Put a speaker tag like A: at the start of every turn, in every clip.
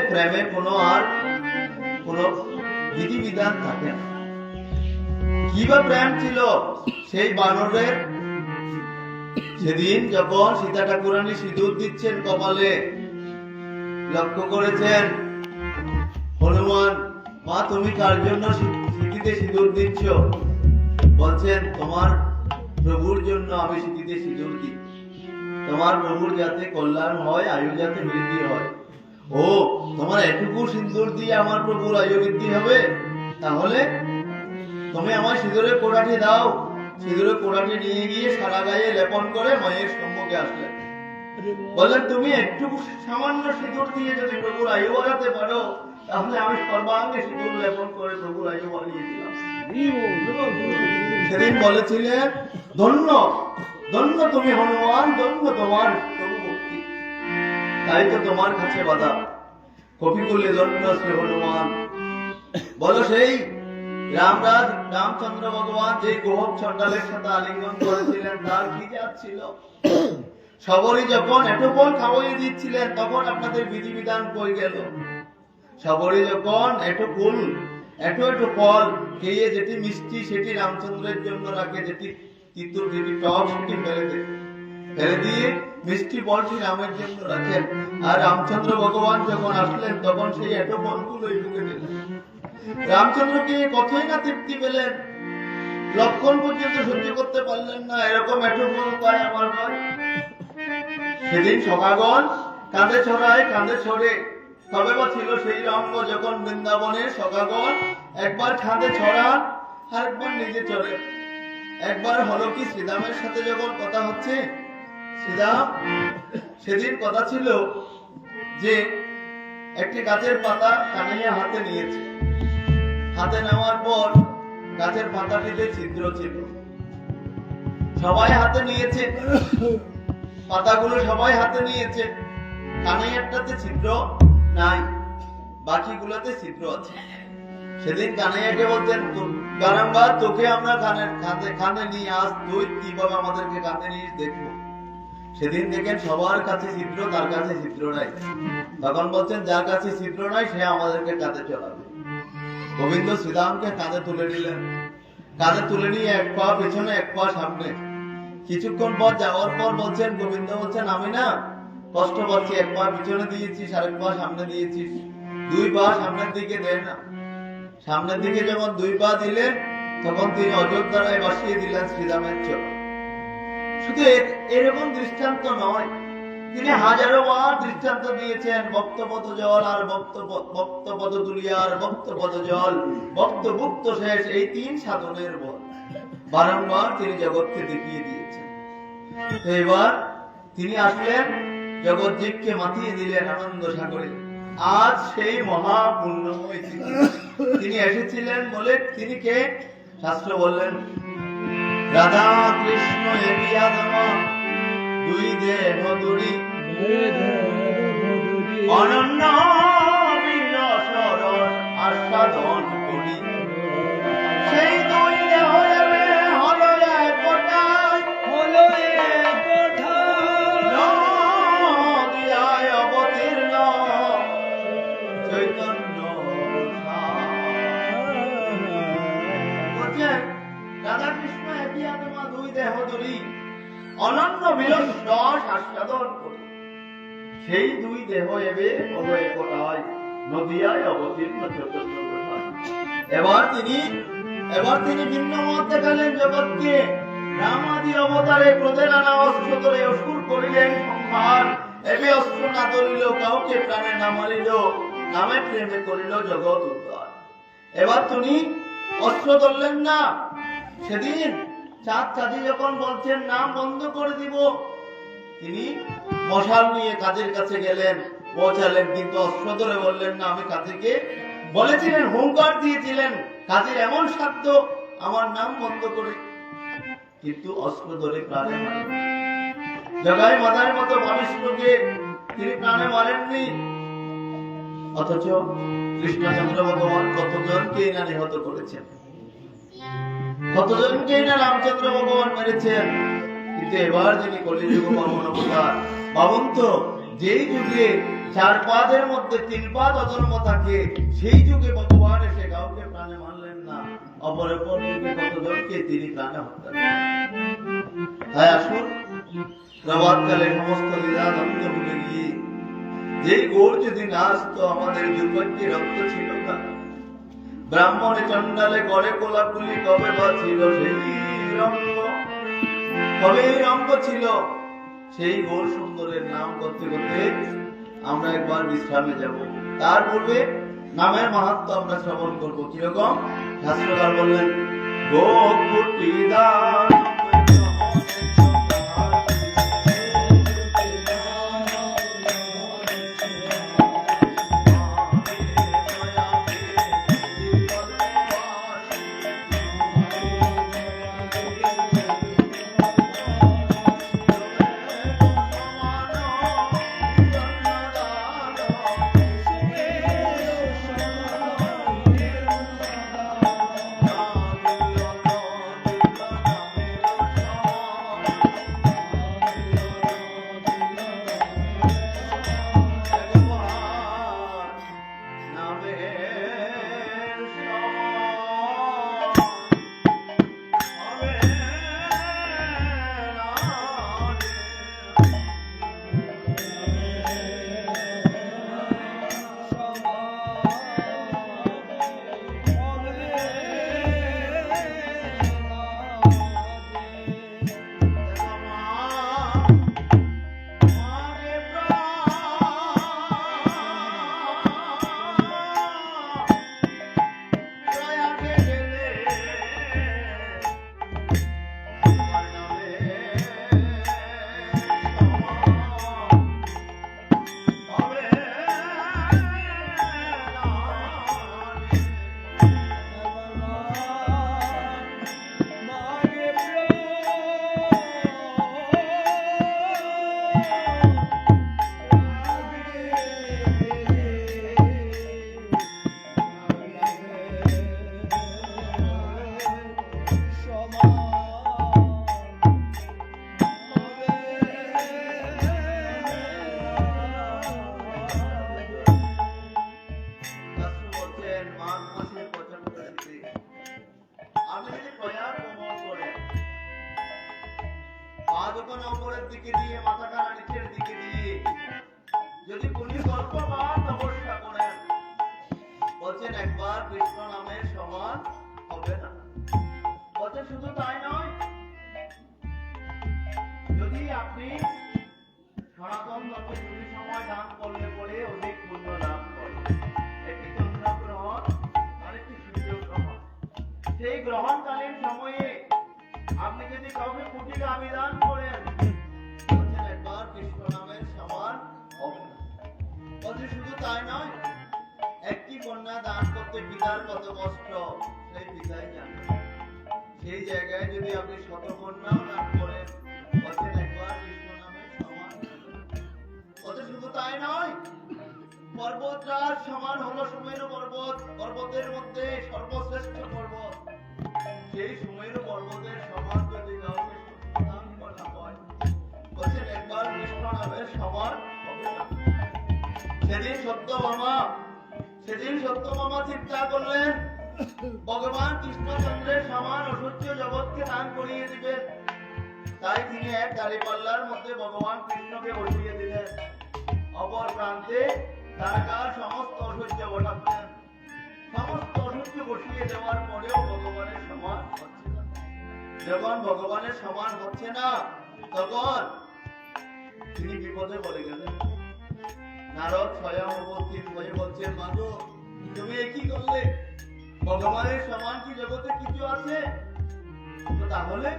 A: প্রেমে কোনো আর কোনো বিধিবিধান থাকে না। কি বা প্রেম ছিল, সেই বানরের সেদিন যখন সীতা ঠাকুরানী সিঁদুর দিচ্ছেন কপালে, লক্ষ্য করেছেন, হনুমান, মা, তুমি কার জন্য সি- সিঁথিতে সিঁদুর দিচ্ছ? বলছেন, তোমার প্রভুর জন্য আমি সিঁথিতে সিঁদুর দিই। তোমার প্রভুর যাতে কল্যাণ হয় আয়ু যাতে বৃদ্ধি হয়। ও, তোমার এটুকু সিঁদুর দিয়ে আমার প্রভুর আয়ু বৃদ্ধি হবে? তাহলে তুমি আমার সিঁদুরে কোড়াটি দাও। সিঁদুরে কোড়াটি নিয়ে গিয়ে সারা গায়ে লেপন করে মায়ের সম্মুখে আসলেন বললেন তুমি একটু সামান্য সিঁদুর দিয়ে যদি প্রভুর আয়ু বাড়াতে পারো, তাহলে আমি সর্বাঙ্গে সিঁদুর লেপন করে প্রভুর আয়ু বাড়িয়ে দিলাম। সেদিন বলেছিলেন ধন্য ধন্য তুমি হনুমান, ধন্য তোমার তাই তো তোমার কাছে বাধা। কপি করলে শ্রী হনুমান। বলো সেই রামরাজ, রামচন্দ্র ভগবান যে গোহক চন্ডালের সাথে আলিঙ্গন করেছিলেন, তার কি জাত ছিল? সবরই যখন এটুকুন খাওয়াই দিচ্ছিলেন, তখন আপনাদের বিধিবিধান কই গেল? সবরই যখন এটো এটো ফল খেয়ে যেটি মিষ্টি, সেটি রামচন্দ্রের জন্য রাখে, যেটি তিতুর যেটি টক সেটি ফেলে দেয়। দিয়ে মিষ্টি ফলটি রামের জন্য রাখেন। আর রামচন্দ্র ভগবান যখন আসলেন, তখন সেই এটো ফলগুলোই ঢুকে দিলেন রামচন্দ্রকে কতই না তৃপ্তি পেলেন। লক্ষণ পর্যন্ত সহ্য করতে পারলেন না, এরকম এটো ফল পায় আমার ভাই সেদিন সকাগণ কাঁধে ছড়ায়, কাঁধে ছড়ে। তবে বা ছিল সেই রঙ্গ যখন বৃন্দাবনে সকাগণ একবার কাঁধে ছড়ান আর একবার নিজে চড়ে একবার হলো কি শ্রীরামের সাথে যখন কথা হচ্ছে শ্রীরাম সেদিন কথা ছিল যে একটি গাছের পাতা কানাইয়া হাতে নিয়েছে। হাতে নেওয়ার পর গাছের পাতাটিতে ছিদ্র ছিল। সবাই হাতে নিয়েছে। পাতাগুলো সবাই হাতে নিয়েছে। কানাইয়ারটাতে ছিদ্র নাই, বাকিগুলোতে ছিদ্র আছে। সেদিন কানাইয়াকে বলতেন, গারাম্বার, তোকে আমরা কানের কানে নিয়ে আস তুই কীভাবে আমাদেরকে কাঁধে নিয়ে দেখব? সেদিন দেখেন সবার কাছে চিত্র তার কাছে ছিদ্র নাই? তখন বলছেন, যার কাছে ছিদ্র নাই, সে আমাদেরকে কাঁধে চলাবে। গোবিন্দ শ্রীরামকে কাঁধে তুলে নিলেন। কাঁধে তুলে নিয়ে এক পা পেছনে, এক পা সামনে। কিছুক্ষণ পর যাওয়ার পর বলছেন, গোবিন্দ বলছেন, আমি না, কষ্ট পাচ্ছি, এক পা পিছনে দিয়েছি এক পা সামনে দিয়েছি দুই পা সামনের দিকে দেয় না। সামনের দিকে যখন দুই পা দিলেন, তখন তিনি অযোধ্যায় বসিয়ে দিলেন শ্রীরামের চরণ। শুধু এরকম দৃষ্টান্ত নয়। তিনি হাজারো বার দৃষ্টান্ত দিয়েছেন বক্তপদ জল আর তুলিয়া আর বক্তপদ জল। বক্তভুক্ত শেষ এই তিন সাধনের বল বারংবার তিনি জগৎকে দেখিয়ে দিয়েছেন। এবার তিনি আসলেন জগৎজীবকে মাতিয়ে দিলেন আনন্দ সাগরে। আজ সেই মহা পুণ্যময় তিনি তিনি এসেছিলেন বলে তিনি কে? শাস্ত্র বললেন রাধা কৃষ্ণ এগিয়া দেওয়া দুই দেহ দুরি অনন্য বিরস রস আস্বাদন করি। সেই দুই করি সেই দুই দেহ এবে নদিয়ায় অবতীর্ণ এবার তিনি এবার তিনি ভিন্ন মত দেখালেন জগৎকে। রামাদি অবতারে ক্রোধে নানা অস্ত্র ধরে অসুর করিলেন সংহার। এবে অস্ত্র না ধরিল, কাউকে প্রাণে না মারিল, নামে প্রেমে করিল জগৎ উদ্ধার। এবার তিনি অস্ত্র ধরলেন না। সেদিন চাঁদ চাঁদি যখন বলছেন, নাম বন্ধ করে দিব। তিনি মশাল নিয়ে কাজের কাছে গেলেন, পৌঁছালেন, কিন্তু অস্ত্র ধরে বললেন, না, আমি কাজীকে বলেছিলেন, হুঙ্কার দিয়েছিলেন। কাজের এমন সাধ্য আমার নাম বন্ধ করে। কিন্তু অস্ত্র ধরে প্রাণে মারেন জগাই মাদার মতো মানুষকে তিনি প্রাণে মারেননি। অথচ কৃষ্ণচন্দ্র ভগবান কতজনকে না নিহত করেছেন? কতজনকে না রামচন্দ্র ভগবান মেরেছেন কিন্তু এবার যিনি কলিযুগ কর্মণ অবতার ভাবুন তো যেই যুগে চার পাদের মধ্যে তিন পাদ অজন্ম থাকে, সেই যুগে ভগবান এসে কাউকে প্রাণে মানলেন না অপর অপর যুগে কতজনকে তিনি প্রাণে হত্যা। তাই আসুন, প্রভাতকালে সমস্ত লীলানন্দ ভুলে গিয়ে, যেই গোর যদি না আসতো, আমাদের দুর্ভাগ্যে রক্ত ছিল না ব্রাহ্মণে চন্ডালে গড়ে কোলাকুলি কবে বা ছিল সেই রঙ্গ? কবে রঙ্গ ছিল? সেই গোর সুন্দরের নাম করতে করতে আমরা একবার বিশ্রামে যাব। তার পূর্বে নামের মাহাত্ম আমরা শ্রবণ করব। কীরকম? শাস্ত্রকার বললেন গো কুটি দান দান পিতার কত কষ্ট, সেই পিতাই জানে। সেই জায়গায় যদি আপনি শত কন্যাও দান করেন বলছেন একবার কৃষ্ণ নামের সমান বলছে শুধু তাই নয় পর্বতরাজ সমান হলো সুমেরু পর্বত, পর্বতের মধ্যে সর্বশ্রেষ্ঠ পর্বত। সেই সুমেরু পর্বতের সমান যদি কাউকে দান করা হয় বলছেন একবার কৃষ্ণ নামের সমান হবে না। সেদিন সত্যভামা সেদিন সত্যভামা চিন্তা করলেন ভগবান কৃষ্ণচন্দ্রের সমান অসহ্য জগৎকে দান করিয়ে দিবেন। তাই তিনি এক দাঁড়িপাল্লার মধ্যে ভগবান কৃষ্ণকে বসিয়ে দিলেন। অপর প্রান্তে তারকার সমস্ত অসহ্য বসাচ্ছেন। সমস্ত অসহ্য বসিয়ে দেওয়ার পরেও ভগবানের সমান হচ্ছে না। যখন ভগবানের সমান হচ্ছে না, তখন তিনি বিপদে পড়ে গেলেন। নারদ স্বয়ং উপস্থিত বলছেন মাগো তুমি কি করলে? ভগবানের সমান কি জগতে কিছু আছে? তাহলে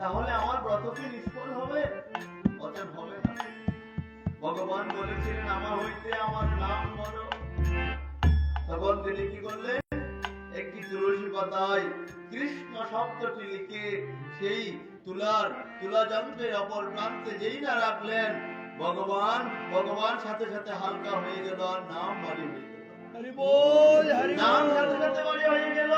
A: তাহলে আমার ব্রত কি নিষ্ফল হবে? অতএব হবে ভগবান বলেছিলেন, আমার হইতে আমার নাম বলো। তখন তিনি কি করলেন? একটি তুলসী পাতায় কৃষ্ণ শব্দটি লিখে সেই তুলার তুলা যন্ত্রের অপর প্রান্তে যেই না রাখলেন ভগবান ভগবান সাথে সাথে হালকা হয়ে গেল আর নাম বাড়ি হয়ে গেল।
B: হরি বল হরি
A: নাম সাথে সাথে বাড়ি হয়ে গেল।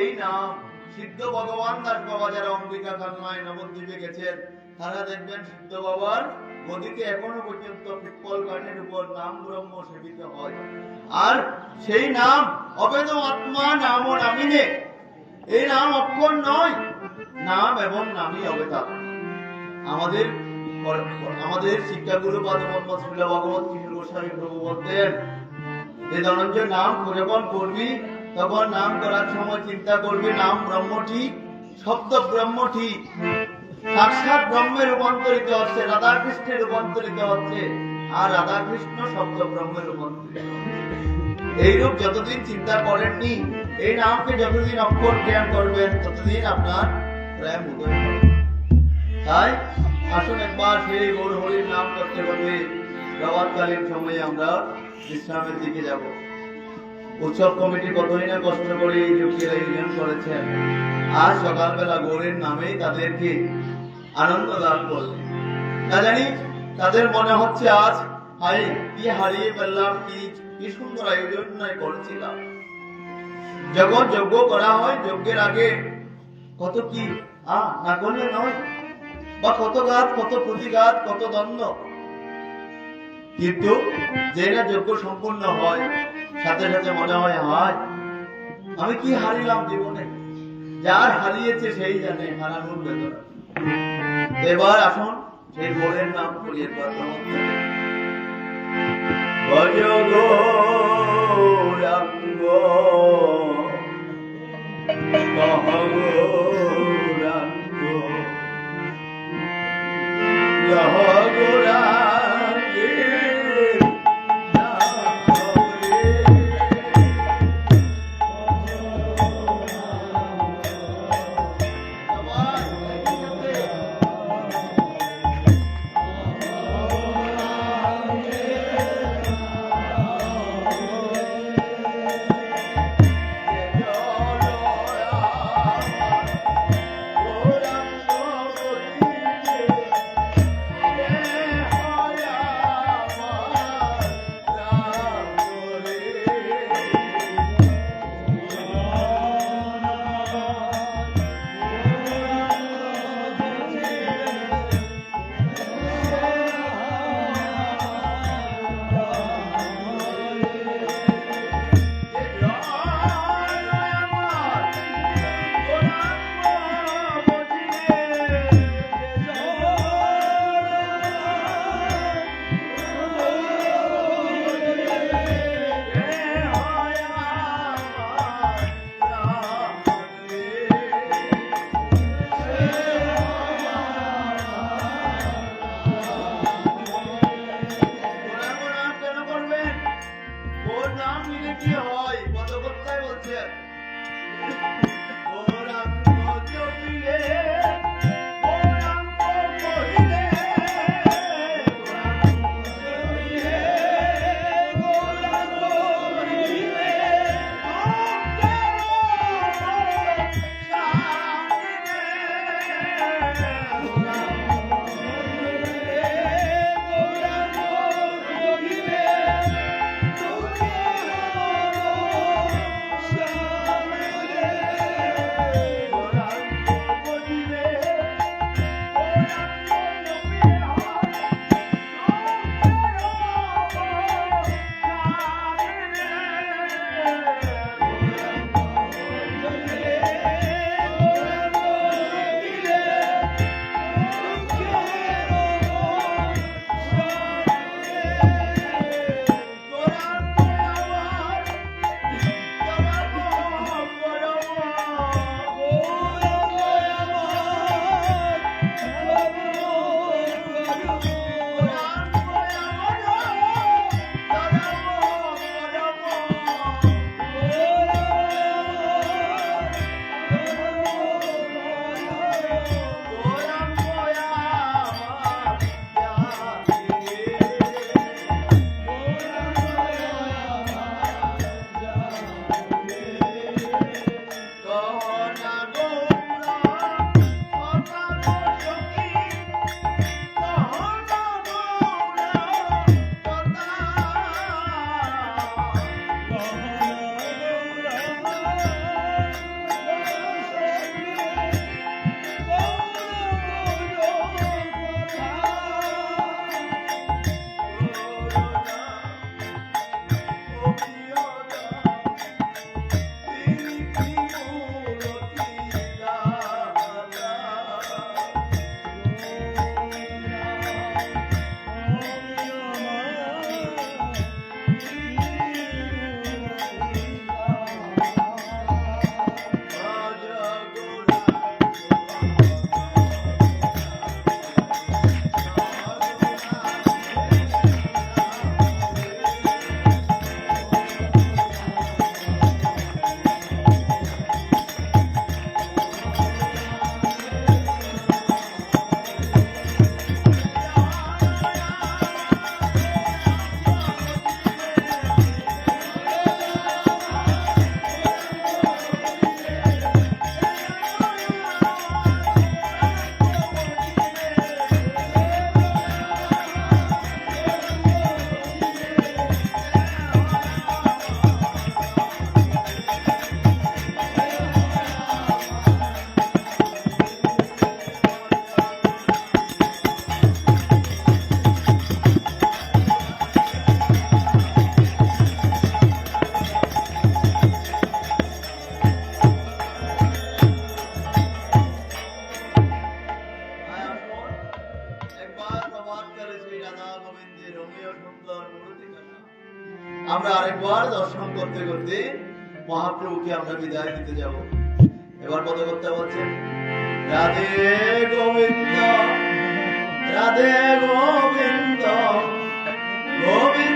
A: এই নাম সিদ্ধ ভগবান দাস বাবা যারা অম্বিকা কান্নায় নবদ্বীপে গেছেন। তারা দেখবেন সিদ্ধ বাবার গদিতে এখনও পর্যন্ত পিপ্পল গানের উপর নাম ব্রহ্ম সেবিত হয়। আর সেই নাম অবেদ আত্মা নাম ও নামিনে। এই নাম অক্ষর নয় নাম এবং নামই অবেদা আমাদের আমাদের শিক্ষাগুরু পাদ মোহাম্মদ শ্রীল ভগবত কৃষ্ণ গোস্বামী ধনঞ্জয় নাম যখন করবি, তখন নাম করার সময় চিন্তা করবি, নাম ব্রহ্ম ঠিক শব্দ ব্রহ্ম ঠিক। সাক্ষাৎ ব্রহ্মে রূপান্তরিত হচ্ছে রাধা কৃষ্ণে রূপান্তরিত হচ্ছে, আর রাধা কৃষ্ণ শব্দ ব্রহ্মে রূপান্তরিত এইরূপ যতদিন চিন্তা করেননি, এই নামকে যতদিন অক্ষর জ্ঞান করবেন, ততদিন আপনার প্রেম উদয় হবে তাই আসুন একবার সেই গৌর হরির নাম করতে করতে প্রভাতকালীন সময়ে আমরা বিশ্রামের দিকে যাব। উৎসব কমিটি কতই কষ্ট করে এই যুক্তির আয়োজন করেছেন। আজ সকালবেলা গৌরের নামেই তাদেরকে আনন্দ দান করলেন। না জানি তাদের মনে হচ্ছে আজ হাই কি হারিয়ে ফেললাম, কি কি সুন্দর আয়োজন করেছিলাম। যখন যজ্ঞ করা হয়, যজ্ঞের আগে কত কি? আ, না করলে নয়। বা কত গাত কত প্রতিঘাত কত দ্বন্দ্ব কিন্তু যে না যজ্ঞ সম্পূর্ণ হয়, সাথে সাথে মনে হয়, হায়, আমি কি হারিলাম জীবনে? যার হারিয়েছে সেই জানে, হারানোর বেদনা এবার আসুন, সেই বোনের নাম করিয়ে ভজ গৌরাঙ্গ কহ Yahweh গৌরাঙ্গ আমরা আরেকবার দর্শন করতে করতে মহাপ্রভুকে আমরা বিদায় দিতে যাব। এবার কত করতে বলছেন, রাধে গোবিন্দ রাধে গোবিন্দ গোবিন্দ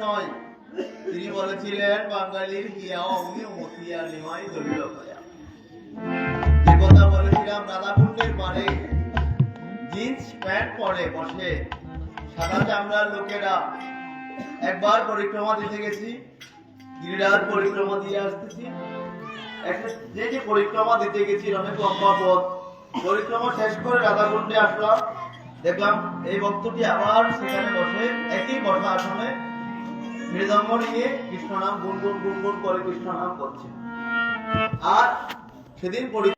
A: নয়। তিনি বলেছিলেন, বাঙালির হিয়া অগ্নি মতিয়া নিমাই যে কথা বলেছিলাম রাধাকুণ্ডের পারে জিন্স প্যান্ট পরে বসে। সাদা চামড়ার লোকেরা। একবার পরিক্রমা দিতে গেছি। গিরিরাজ পরিক্রমা দিয়ে আসতেছি। যে যে পরিক্রমা দিতে গেছি অনেক লম্বা পথ পরিক্রমা শেষ করে রাধাকুণ্ডে আসলাম। দেখলাম এই ভক্তটি আবার সেখানে বসে একই বসা আসনে মৃদঙ্গ নিয়ে কৃষ্ণ নাম গুনগুন গুনগুন করে কৃষ্ণ নাম করছে। আর সেদিন পরি